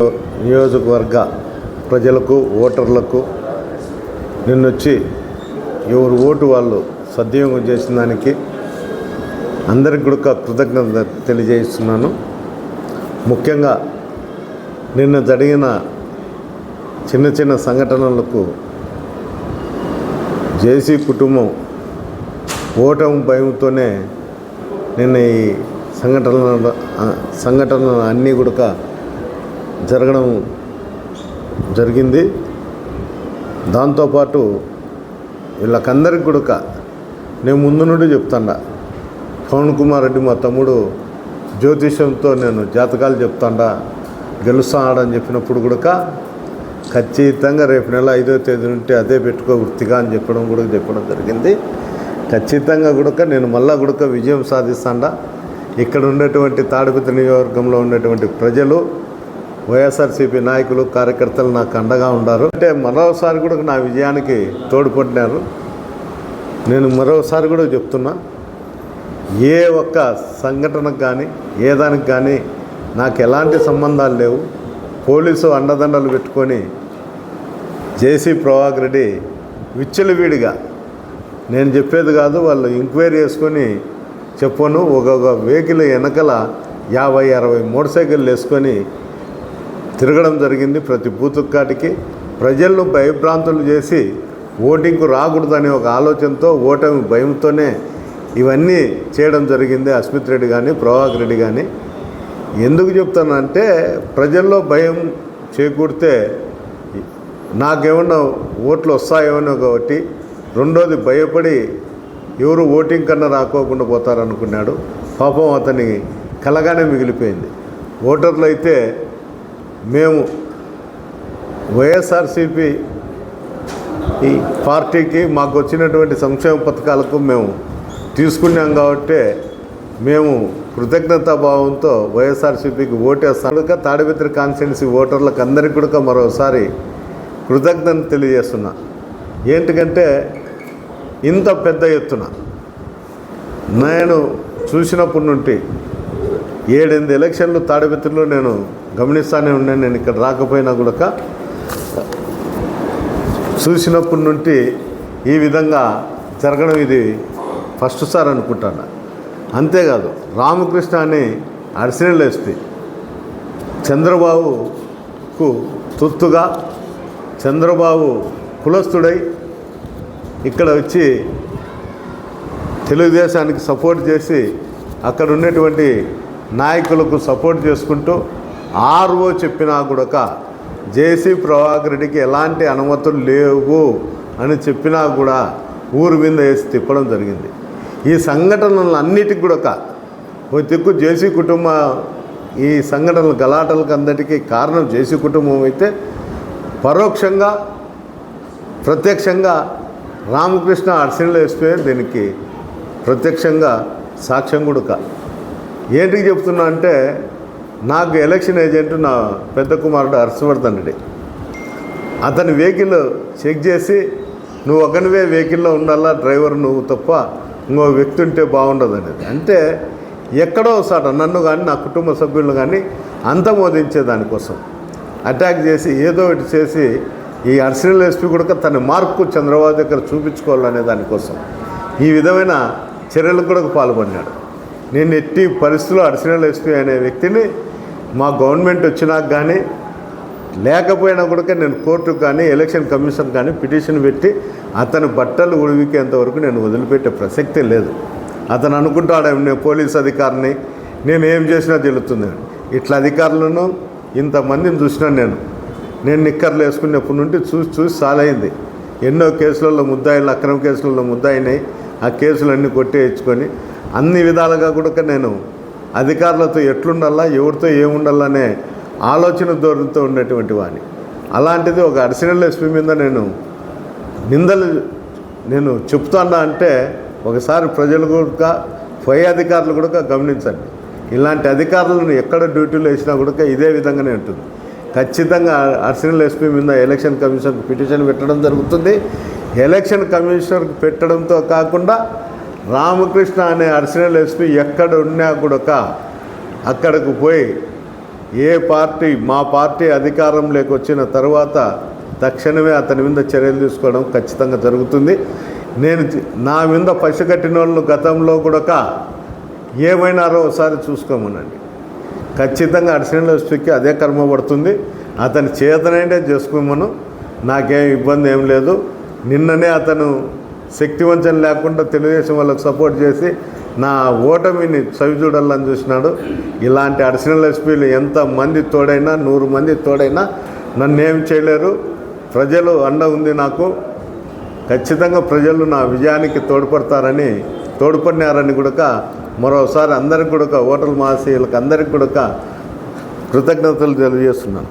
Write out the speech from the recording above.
నియోజకవర్గ ప్రజలకు ఓటర్లకు నిన్నొచ్చి ఎవరు ఓటు వాళ్ళు సద్వినియోగం చేసిన దానికి అందరికి కూడా కృతజ్ఞత తెలియజేస్తున్నాను. ముఖ్యంగా నిన్న జరిగిన చిన్న చిన్న సంఘటనలకు జేసీ కుటుంబం ఓటమి భయంతోనే నిన్న ఈ సంఘటనలు సంఘటనలు అన్నీ కూడా జరగడం జరిగింది. దాంతోపాటు వీళ్ళకందరికి కూడా నేను ముందు నుండి చెప్తాడా పవన్ కుమార్ రెడ్డి మా తమ్ముడు జ్యోతిష్యంతో నేను జాతకాలు చెప్తాడా గెలుస్తాడని చెప్పినప్పుడు కూడా ఖచ్చితంగా రేపు నెల ఐదో తేదీ నుండి అదే పెట్టుకో వృత్తిగా అని చెప్పడం కూడా చెప్పడం జరిగింది. ఖచ్చితంగా కూడా నేను మళ్ళా కూడా విజయం సాధిస్తాడా ఇక్కడ ఉండేటువంటి తాడిపత్రి నియోజకవర్గంలో ఉండేటువంటి ప్రజలు వైఎస్ఆర్సీపీ నాయకులు కార్యకర్తలు నాకు అండగా ఉన్నారు. అంటే మరోసారి కూడా నా విజయానికి తోడ్పడినారు. నేను మరోసారి కూడా చెప్తున్నా ఏ ఒక్క సంఘటనకు కానీ ఏ దానికి కానీ నాకు ఎలాంటి సంబంధాలు లేవు. పోలీసు అండదండలు పెట్టుకొని జేసీ ప్రభాకర్ రెడ్డి విచ్చలవిడిగా నేను చెప్పేది కాదు వాళ్ళు ఎంక్వైరీ చేసుకొని చెప్పను. ఒక్కొక్క వెహికల్ వెనకల యాభై అరవై మోటార్ సైకిళ్ళు వేసుకొని తిరగడం జరిగింది ప్రతి బూతుక్కాటికి ప్రజలను భయభ్రాంతులు చేసి ఓటింగ్కు రాకూడదనే ఒక ఆలోచనతో ఓటమి భయంతోనే ఇవన్నీ చేయడం జరిగింది అస్మిత్ రెడ్డి కానీ ప్రభాకర్ రెడ్డి కానీ ఎందుకు చెప్తానంటే ప్రజల్లో భయం చేకూడితే నాకేమన్నా ఓట్లు వస్తాయేమో కాబట్టి రెండోది భయపడి ఎవరు ఓటింగ్ కన్నా రాకోకుండా పోతారనుకున్నాడు. పాపం అతని కలగానే మిగిలిపోయింది. ఓటర్లు అయితే మేము వైఎస్ఆర్సిపి ఈ పార్టీకి మాకు వచ్చినటువంటి సంక్షేమ పథకాలకు మేము తీసుకున్నాం కాబట్టి మేము కృతజ్ఞతాభావంతో వైఎస్ఆర్సీపీకి ఓటేస్తాం. కనుక తాడిపత్రి కాన్స్టిట్యున్సీ ఓటర్లకు అందరికీ కూడా మరోసారి కృతజ్ఞత తెలియజేస్తున్నా. ఏంటికంటే ఇంత పెద్ద ఎత్తున నేను చూసినప్పటి నుండి ఏడెనిమిది ఎలక్షన్లు తాడిపత్రిలో నేను గమనిస్తానే ఉన్నాను. నేను ఇక్కడ రాకపోయినా కూడా చూసినప్పటి నుండి ఈ విధంగా జరగడం ఇది ఫస్ట్ సార్ అనుకుంటాను. అంతేకాదు రామకృష్ణ అని అర్సినల్ ఎస్పీ చంద్రబాబుకు తొత్తుగా చంద్రబాబు కులస్తుడై ఇక్కడ వచ్చి తెలుగుదేశానికి సపోర్ట్ చేసి అక్కడ ఉన్నటువంటి నాయకులకు సపోర్ట్ చేసుకుంటూ ఆర్ఓ చెప్పినా కూడా జేసీ ప్రభాకర్ రెడ్డికి ఎలాంటి అనుమతులు లేవు అని చెప్పినా కూడా ఊరు మీద వేసి తిప్పడం జరిగింది. ఈ సంఘటనలు అన్నిటికి కూడా ఒక దిక్కు జేసీ కుటుంబ ఈ సంఘటనలు గలాటలకు అందరికీ కారణం జేసీ కుటుంబం అయితే పరోక్షంగా ప్రత్యక్షంగా రామకృష్ణ అర్సిన్లు వేస్తే దీనికి ప్రత్యక్షంగా సాక్ష్యం కూడా ఏంటికి చెప్తున్నా అంటే నాకు ఎలక్షన్ ఏజెంట్ నా పెద్ద కుమారుడు హర్షవర్ధన్ రెడ్డి. అతని వెహికల్ చెక్ చేసి నువ్వు ఒకనివే వెహికల్లో ఉండాలా డ్రైవర్ నువ్వు తప్ప ఇంకో వ్యక్తి ఉంటే బాగుండదు అనేది అంటే ఎక్కడో ఒకసారి నన్ను కానీ నా కుటుంబ సభ్యులను కానీ అంతమోదించే దానికోసం అటాక్ చేసి ఏదో ఒకటి చేసి ఈ అర్సనల్ ఎస్పీ కూడా తన మార్కు చంద్రబాబు దగ్గర చూపించుకోవాలనే దానికోసం ఈ విధమైన చర్యలకు కూడా పాల్పడినాడు నేను ఎట్టి పరిస్థితులు అర్సనల్ ఎస్పీ అనే వ్యక్తిని మా గవర్నమెంట్ వచ్చినాక కానీ లేకపోయినా కూడా నేను కోర్టుకు కానీ ఎలక్షన్ కమిషన్ కానీ పిటిషన్ పెట్టి అతని బట్టలు ఉడివికేంత వరకు నేను వదిలిపెట్టే ప్రసక్తే లేదు. అతను అనుకుంటాడు నేను పోలీస్ అధికారిని నేను ఏం చేసినా తెలుస్తుంది. ఇట్లా అధికారులను ఇంతమందిని చూసినాను నేను నేను నిక్కర్లు వేసుకునేప్పటి నుండి చూసి చూసి సాలైంది. ఎన్నో కేసులలో ముద్దాయిలు అక్రమ కేసులలో ముద్దాయినాయి ఆ కేసులన్నీ కొట్టేయించుకొని అన్ని విధాలుగా కూడా నేను అధికారులతో ఎట్లుండాలా ఎవరితో ఏముండాలనే ఆలోచన ధోరణితో ఉండేటువంటి వాడిని. అలాంటిది ఒక అడిషనల్ ఎస్పీ మీద నేను నిందలు నేను చెప్తాడా అంటే ఒకసారి ప్రజలు కూడా పై అధికారులు కూడా గమనించండి. ఇలాంటి అధికారులను ఎక్కడ డ్యూటీలో వేసినా కూడా ఇదే విధంగానే ఉంటుంది. ఖచ్చితంగా అడిషనల్ ఎస్పీ మీద ఎలక్షన్ కమిషన్కి పిటిషన్ పెట్టడం జరుగుతుంది. ఎలక్షన్ కమిషనర్కి పెట్టడంతో కాకుండా రామకృష్ణ అనే అర్చనలు ఎస్పీ ఎక్కడ ఉన్నా కూడా అక్కడికి పోయి ఏ పార్టీ మా పార్టీ అధికారంలోకి వచ్చిన తర్వాత తక్షణమే అతని మీద చర్యలు తీసుకోవడం ఖచ్చితంగా జరుగుతుంది. నేను నా మీద పసిగట్టిన వాళ్ళు గతంలో కూడా ఏమైనారో ఒకసారి చూసుకోమనండి. ఖచ్చితంగా అడిషనల్ ఎస్పీకి అదే కర్మ పడుతుంది. అతని చేతనైనా చేసుకోమను. నాకేం ఇబ్బంది ఏం లేదు. నిన్ననే అతను శక్తివంచన లేకుండా తెలుగుదేశం వాళ్ళకి సపోర్ట్ చేసి నా ఓటమిని చవిచూడాలని చూసినాడు. ఇలాంటి అడిషనల్ ఎస్పీలు ఎంతమంది తోడైనా నూరు మంది తోడైనా నన్ను ఏం చేయలేరు. ప్రజలు అండ ఉంది నాకు. ఖచ్చితంగా ప్రజలు నా విజయానికి తోడ్పడతారని తోడ్పడినారని కూడా మరోసారి అందరికి కూడా ఓటర్ల మహాశీయులకు అందరికి కూడా కృతజ్ఞతలు తెలియజేస్తున్నాను.